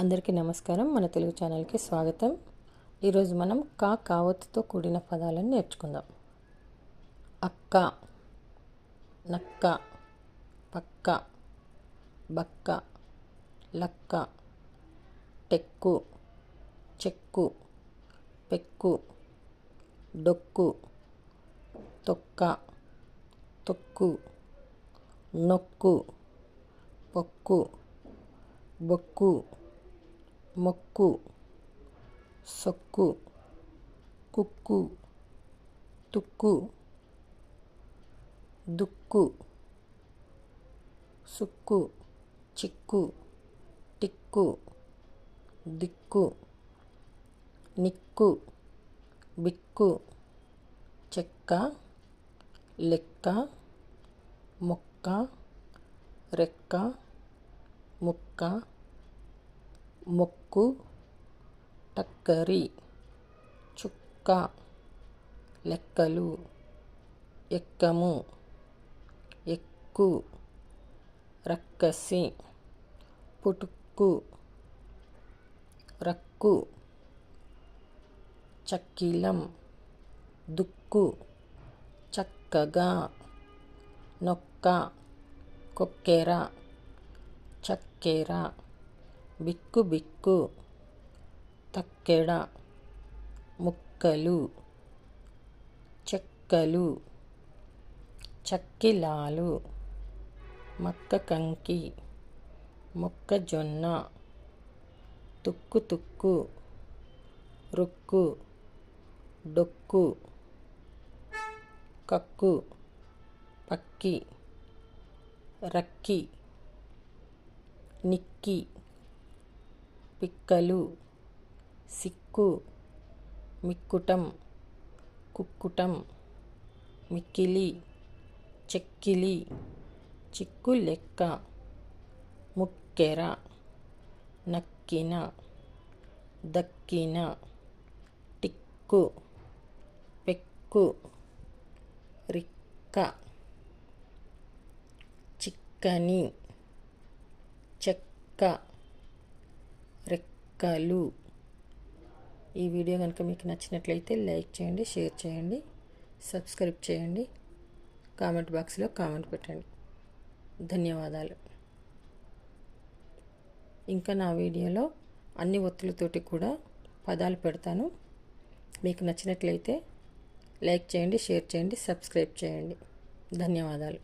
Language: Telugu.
అందరికీ నమస్కారం. మన తెలుగు ఛానల్కి స్వాగతం. ఈరోజు మనం కా కావత్తుతో కూడిన పదాలను నేర్చుకుందాం. అక్క నక్క పక్క బక్క లక్క టెక్కు చెక్కు పెక్కు డొక్కు తొక్క తొక్కు నొక్కు పొక్కు బొక్కు మొక్కు సొక్కు కుక్కు తుక్కు దుక్కు సుక్కు చిక్కు టిక్కు దిక్కు నిక్కు బిక్కు చెక్క లెక్క మొక్క రెక్క ముక్క మొక్కు టక్కరి చుక్క లెక్కలు ఎక్కము ఎక్కు రక్కసి పుటుక్కు రక్కు చక్కిలం దుక్కు చక్కగా నొక్క కొక్కెర చక్కెర బిక్కు బిక్కు తక్కెడ ముక్కలు చెక్కలు చక్కిలాలు మక్క కంకి మొక్కజొన్న తుక్కు తుక్కు రుక్కు డొక్కు కక్కు పక్కి రక్కి నిక్కి. పిక్కలు సిక్కు మిక్కుటం కుక్కుటం మిక్కిలి చెక్కిలి చిక్కు లెక్క ముక్కెర నక్కిన దక్కిన టిక్కు పెక్కు రిక్క చిక్కని చెక్క రెక్కలు ఈ వీడియో కనుక మీకు నచ్చినట్లయితే లైక్ చేయండి షేర్ చేయండి సబ్స్క్రైబ్ చేయండి. కామెంట్ బాక్స్లో కామెంట్ పెట్టండి. ధన్యవాదాలు. ఇంకా నా వీడియోలో అన్ని ఒత్తులతోటి కూడా పదాలు పెడతాను. మీకు నచ్చినట్లయితే లైక్ చేయండి షేర్ చేయండి సబ్స్క్రైబ్ చేయండి. ధన్యవాదాలు.